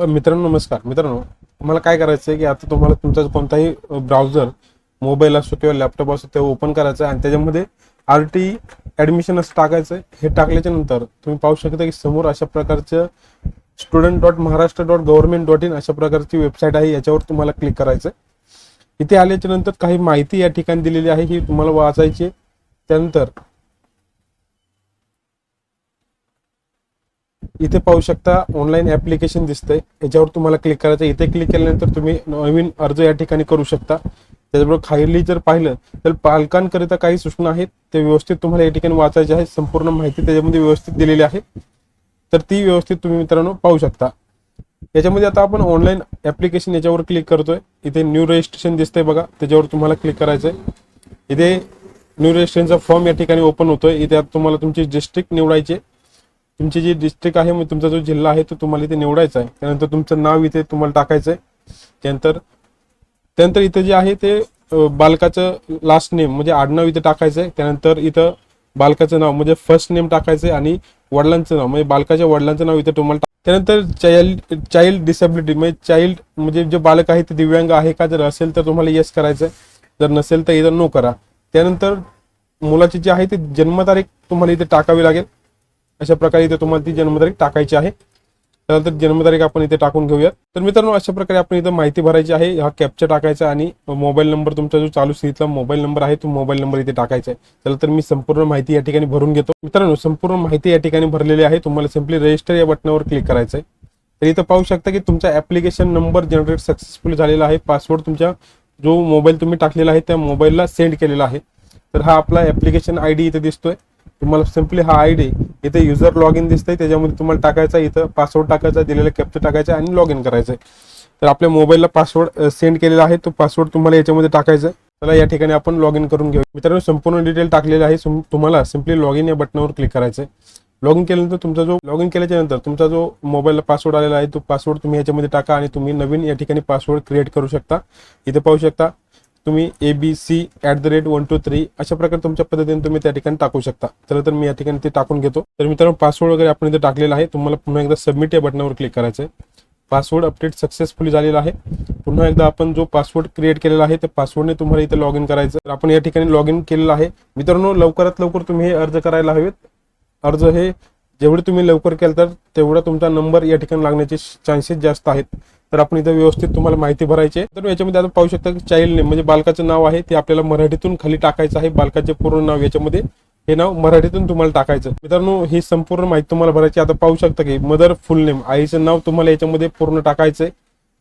मित्रांनो नमस्कार. मित्रांनो तुम्हाला काय करायचं आहे की आता तुम्हाला तुमचा कोणताही ब्राउझर मोबाईल असो किंवा लॅपटॉप असो ते ओपन करायचं आहे आणि त्याच्यामध्ये आर टी ॲडमिशन असं टाकायचं आहे हे टाकल्याच्या नंतर तुम्ही पाहू शकता की समोर अशा प्रकारचं student dot Maharashtra dot government dot in अशा प्रकारची वेबसाईट आहे. याच्यावर तुम्हाला क्लिक करायचं आहे इथे आल्याच्यानंतर काही माहिती या ठिकाणी दिलेली आहे. ही तुम्हाला वाचायची त्यानंतर इथे पाहू शकता ऑनलाईन ऍप्लिकेशन दिसतंय. याच्यावर तुम्हाला क्लिक करायचं आहे. इथे क्लिक केल्यानंतर तुम्ही नवीन अर्ज या ठिकाणी करू शकता. त्याचबरोबर खाली जर पाहिलं तर पालकांकरिता काही सूचना आहेत. ते व्यवस्थित तुम्हाला या ठिकाणी वाचायचे आहे. संपूर्ण माहिती त्याच्यामध्ये व्यवस्थित दिलेली आहे. तर ती व्यवस्थित तुम्ही मित्रांनो पाहू शकता. याच्यामध्ये आता आपण ऑनलाईन ऍप्लिकेशन याच्यावर क्लिक करतोय. इथे न्यू रजिस्ट्रेशन दिसतंय बघा. त्याच्यावर तुम्हाला क्लिक करायचंय. इथे न्यू रजिस्ट्रेशनचा फॉर्म या ठिकाणी ओपन होतोय. इथे आता तुम्हाला तुमची डिस्ट्रिक्ट निवडायची आहे. तुमची जी डिस्ट्रिक्ट आहे मग तुमचा जो जिल्हा आहे तो तुम्हाला इथे निवडायचा आहे. त्यानंतर तुमचं नाव इथे तुम्हाला टाकायचं आहे. त्यानंतर त्यानंतर इथे जे आहे ते बालकाचं लास्ट नेम म्हणजे आडनाव इथे टाकायचं आहे. त्यानंतर इथं बालकाचं नाव म्हणजे फर्स्ट नेम टाकायचं आहे आणि वडिलांचं नाव म्हणजे बालकाच्या वडिलांचं नाव इथे तुम्हाला त्यानंतर चाइल्ड चाइल्ड डिसेबिलिटी म्हणजे चाइल्ड म्हणजे जे बालक आहे ते दिव्यांग आहे का? जर असेल तर तुम्हाला येस करायचं आहे. जर नसेल तर इथं नो करा. त्यानंतर मुलाची जी आहे ती जन्मतारीख तुम्हाला इथे टाकावी लागेल. अशा प्रकारे इथे तुम्हाला ती जन्मतारीख टाकायची आहे. त्यानंतर जन्मतारीख आपण इथे टाकून घेऊयात. तर मित्रांनो अशा प्रकारे आपण इथं माहिती भरायची आहे. हा कॅप्चर टाकायचा आणि मोबाईल नंबर तुमचा जो चालू स्थितीतला मोबाईल नंबर आहे तो मोबाईल नंबर इथे टाकायचा आहे. चला तर मी संपूर्ण माहिती या ठिकाणी भरून घेतो. मित्रांनो संपूर्ण माहिती या ठिकाणी भरलेली आहे. तुम्हाला सिम्पली रजिस्टर या बटनावर क्लिक करायचं आहे तर इथं पाहू शकता की तुमचा ऍप्लिकेशन नंबर जनरेट सक्सेसफुल झालेला आहे. पासवर्ड तुमच्या जो मोबाईल तुम्ही टाकलेला आहे त्या मोबाईलला सेंड केलेला आहे. तर हा आपला ऍप्लिकेशन आय डी इथे दिसतोय. तुम्हाला सिम्पली हा आय डी इथे युजर लॉग इन दिसतंय त्याच्यामध्ये तुम्हाला टाकायचा इथं पासवर्ड टाकायचा दिलेला कॅप्चर टाकायचा आणि लॉग इन करायचं तर आपल्या मोबाईलला पासवर्ड सेंड केलेला आहे तो पासवर्ड तुम्हाला याच्यामध्ये टाकायचा आहे. चला या ठिकाणी आपण लॉग इन करून घेऊ. मित्रांनो संपूर्ण डिटेल टाकलेलं आहे. तुम्हाला सिम्पली लॉग इन या बटनावर क्लिक करायचं लॉग इन केल्यानंतर तुमचा जो लॉग इन केल्याच्यानंतर तुमचा जो मोबाईलला पासवर्ड आलेला आहे तो पासवर्ड तुम्ही याच्यामध्ये टाका आणि तुम्ही नवीन या ठिकाणी पासवर्ड क्रिएट करू शकता. इथे पाहू शकता तुम्ही A B C at the rate one two three अशा प्रकारे तुमच्या पद्धतीने तुम्ही त्या ठिकाणी टाकू शकता. चला तर मी या ठिकाणी ते टाकून घेतो. तर मित्रांनो पासवर्ड वगैरे आपण इथे टाकलेला आहे. तुम्हाला पुन्हा एकदा सबमिट या बटनावर क्लिक करायचं आहे. पासवर्ड अपडेट सक्सेसफुली झालेला आहे. पुन्हा एकदा आपण जो पासवर्ड क्रिएट केलेला आहे त्या पासवर्डने तुम्हाला इथे लॉग इन करायचं तर आपण या ठिकाणी लॉग इन केलेलं आहे. मित्रांनो लवकरात लवकर तुम्ही हे अर्ज करायला हवेत. अर्ज हे जेवढे तुम्ही लवकर केलं तर तेवढा तुमचा नंबर या ठिकाणी लागण्याचे चान्सेस जास्त आहेत. तर आपण इथं व्यवस्थित तुम्हाला माहिती भरायची आहे. तर याच्यामध्ये आता पाहू शकता की चाइल्ड नेम म्हणजे बालकाचं नाव आहे ते आपल्याला मराठीतून खाली टाकायचं आहे. बालकाचे पूर्ण नाव याच्यामध्ये हे नाव मराठीतून तुम्हाला टाकायचं मित्रांनो ही संपूर्ण माहिती तुम्हाला भरायची आता पाहू शकता की मदर फुल नेम आईचं नाव तुम्हाला याच्यामध्ये पूर्ण टाकायचंय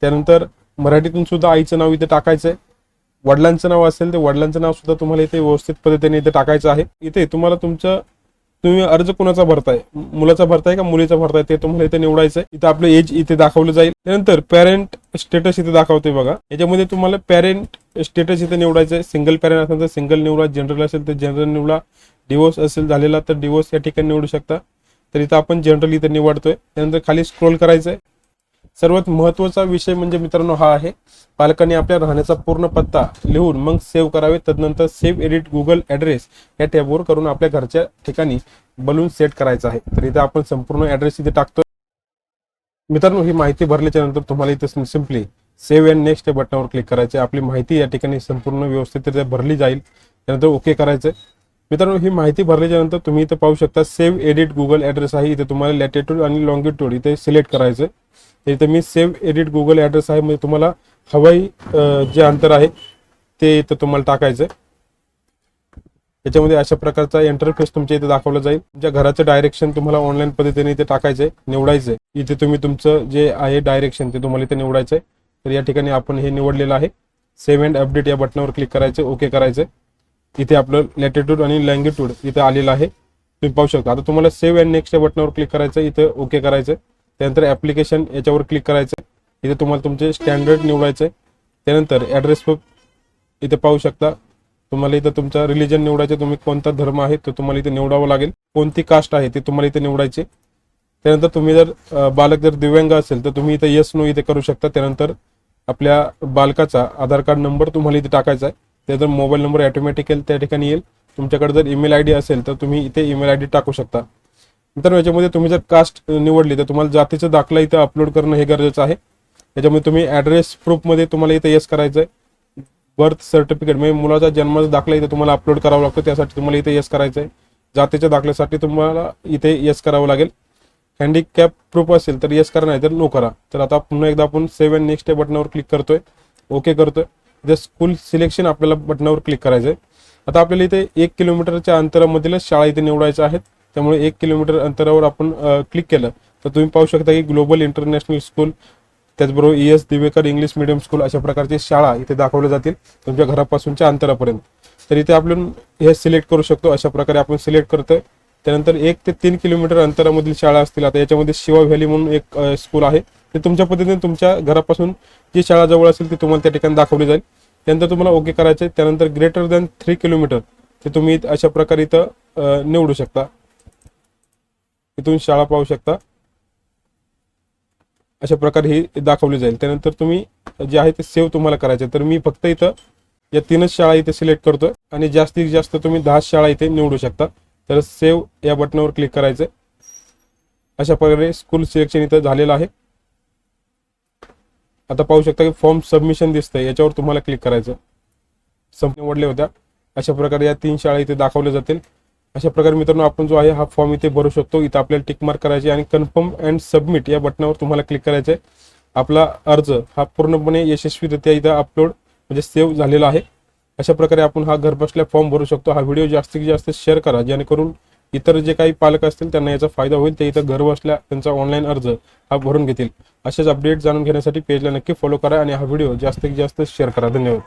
त्यानंतर मराठीतून सुद्धा आईचं नाव इथे टाकायचंय वडिलांचं नाव असेल तर वडिलांचं नाव सुद्धा तुम्हाला इथे व्यवस्थित पद्धतीने इथे टाकायचं आहे. इथे तुम्हाला तुमचं तुम्ही अर्ज कोणाचा भरताय? मुलाचा भरताय का मुलीचा भरताय? ते तुम्हाला इथे निवडायचं आहे इथं आपलं एज इथे दाखवलं जाईल. त्यानंतर पॅरेंट स्टेटस इथे दाखवते बघा. याच्यामध्ये तुम्हाला पॅरेंट स्टेटस इथे निवडायचं आहे सिंगल पॅरेंट असेल तर सिंगल निवडा. जनरल असेल तर जनरल निवडा. डिवोर्स असेल झालेला तर डिवोर्स या ठिकाणी निवडू शकता. तर इथं आपण जनरल इथे निवडतोय. त्यानंतर खाली स्क्रोल करायचं आहे सर्वात महत्त्वाचा विषय म्हणजे मित्रांनो हा आहे. पालकांनी आपल्या राहण्याचा पूर्ण पत्ता लिहून मग सेव्ह करावे. तदनंतर सेव्ह एडिट गुगल ॲड्रेस या टॅबवर करून आपल्या घरच्या ठिकाणी बलून सेट करायचा आहे. तर इथे आपण संपूर्ण ॲड्रेस इथे टाकतो मित्रांनो ही माहिती भरल्याच्या नंतर तुम्हाला इथे सिम्पली सेव्ह अँड नेक्स्ट या बटनावर क्लिक करायचे आपली माहिती या ठिकाणी संपूर्ण व्यवस्थितरित्या भरली जाईल. त्यानंतर ओके करायचं मित्रांनो ही माहिती भरल्याच्या नंतर तुम्ही इथे पाहू शकता सेव्ह एडिट गुगल ॲड्रेस आहे. इथे तुम्हाला लॅटिट्यूड आणि लॉंगिट्यूड इथे सिलेक्ट करायचं इथे मी सेव्ह एडिट गुगल ॲड्रेस आहे. म्हणजे तुम्हाला हवाई जे अंतर आहे ते इथं तुम्हाला टाकायचं याच्यामध्ये अशा प्रकारचा इंटरफेस तुमच्या इथे दाखवला जाईल. तुमच्या घराचं डायरेक्शन तुम्हाला ऑनलाईन पद्धतीने इथे टाकायचंय निवडायचंय. इथे तुम्ही तुमचं जे आहे डायरेक्शन ते तुम्हाला इथे निवडायचंय. तर या ठिकाणी आपण हे निवडलेलं आहे. सेव्ह अँड अपडेट या बटनावर क्लिक करायचं ओके करायचंय. इथे आपलं लॅटिट्यूड आणि लँगिट्यूड इथे आलेलं आहे. तुम्ही पाहू शकता. आता तुम्हाला सेव्ह अँड नेक्स्ट या बटनावर क्लिक करायचं इथे ओके करायचं त्यानंतर ऍप्लिकेशन याच्यावर क्लिक करायचं इथे तुम्हाला तुमचे स्टँडर्ड निवडायचं त्यानंतर ॲड्रेस बुक इथे पाहू शकता. तुम्हाला इथं तुमचा रिलिजन निवडायचं तुम्ही कोणता धर्म आहे तो तुम्हाला इथे निवडावं लागेल. कोणती कास्ट आहे ते तुम्हाला इथे निवडायचे. त्यानंतर तुम्ही जर बालक जर दिव्यांग असेल तर तुम्ही इथे येस नो इथे करू शकता. त्यानंतर आपल्या बालकाचा आधार कार्ड नंबर तुम्हाला इथे टाकायचा आहे. त्याचा मोबाईल नंबर ऑटोमॅटिकल त्या ठिकाणी येईल. तुमच्याकडे जर ईमेल आय डी असेल तर तुम्ही इथे ईमेल आय डी टाकू शकता. नंतर याच्यामध्ये तुम्ही जर कास्ट निवडली तर तुम्हाला जातीचा दाखला इथं अपलोड करणं हे गरजेचं आहे. याच्यामध्ये तुम्ही ॲड्रेस प्रूफमध्ये तुम्हाला इथं येस करायचं आहे. बर्थ सर्टिफिकेट म्हणजे मुलाचा जन्माचा दाखला इथे तुम्हाला अपलोड करावा लागतो त्यासाठी तुम्हाला इथे येस करायचं आहे. जातीच्या दाखल्यासाठी तुम्हाला इथे येस करावं लागेल. हँडिकॅप प्रूफ असेल तर येस करा नाही तर नो करा. तर आता पुन्हा एकदा आपण सेव्ह अँड नेक्स्ट बटनावर क्लिक करतोय. ओके करतोय. इथे स्कूल सिलेक्शन आपल्याला बटनावर क्लिक करायचं आहे आता आपल्याला इथे एक किलोमीटरच्या अंतरामधीलच शाळा इथे निवडायच्या आहेत. त्यामुळे एक किलोमीटर अंतरावर आपण क्लिक केलं. तर तुम्ही पाहू शकता की ग्लोबल इंटरनॅशनल स्कूल त्याचबरोबर E S Divekar English medium school अशा प्रकारची शाळा इथे दाखवल्या जातील तुमच्या घरापासूनच्या अंतरापर्यंत. तर इथे आपण हे सिलेक्ट करू शकतो. अशा प्रकारे आपण सिलेक्ट करतोय. त्यानंतर एक ते तीन किलोमीटर अंतरामधील शाळा असतील. आता याच्यामध्ये शिवा व्हॅली म्हणून एक स्कूल आहे. ते तुमच्या पद्धतीने तुमच्या घरापासून जी शाळा जवळ असेल ती तुम्हाला त्या ठिकाणी दाखवली जाईल. त्यानंतर तुम्हाला ओके करायचे त्यानंतर ग्रेटर दॅन थ्री किलोमीटर ते तुम्ही अशा प्रकारे इथं निवडू शकता. इथून शाळा पाहू शकता. अशा प्रकारे ही दाखवली जाईल. त्यानंतर तुम्ही जे आहे ते सेव्ह तुम्हाला करायचे तर मी फक्त इथं या तीनच शाळा इथे सिलेक्ट करतोय. आणि जास्तीत जास्त तुम्ही दहा शाळा इथे निवडू शकता. तर सेव्ह या बटनावर क्लिक करायचं अशा प्रकारे स्कूल सिलेक्शन इथं झालेलं आहे. आता पाहू शकता की फॉर्म सबमिशन दिसतंय याच्यावर तुम्हाला क्लिक करायचं. सम निवडल्या होत्या. अशा प्रकारे या तीन शाळा इथे दाखवल्या जातील. अशा प्रकारे मित्रांनो आपण जो आहे हा फॉर्म इथे भरू शकतो. इथं आपल्याला टिक मार्क करायचे आणि कन्फर्म अँड सबमिट या बटनावर तुम्हाला क्लिक करायचं आहे. आपला अर्ज हा पूर्णपणे यशस्वीरित्या इथं अपलोड म्हणजे सेव्ह झालेला आहे. अशा प्रकारे आपण हा घरबसल्या फॉर्म भरू शकतो. हा व्हिडिओ जास्तीत जास्त शेअर करा जेणेकरून इतर जे काही पालक असतील त्यांना याचा फायदा होईल. ते इथं घर बसल्या त्यांचा ऑनलाईन अर्ज हा भरून घेतील. असेच अपडेट जाणून घेण्यासाठी पेजला नक्की फॉलो करा आणि हा व्हिडिओ जास्तीत जास्त शेअर करा. धन्यवाद.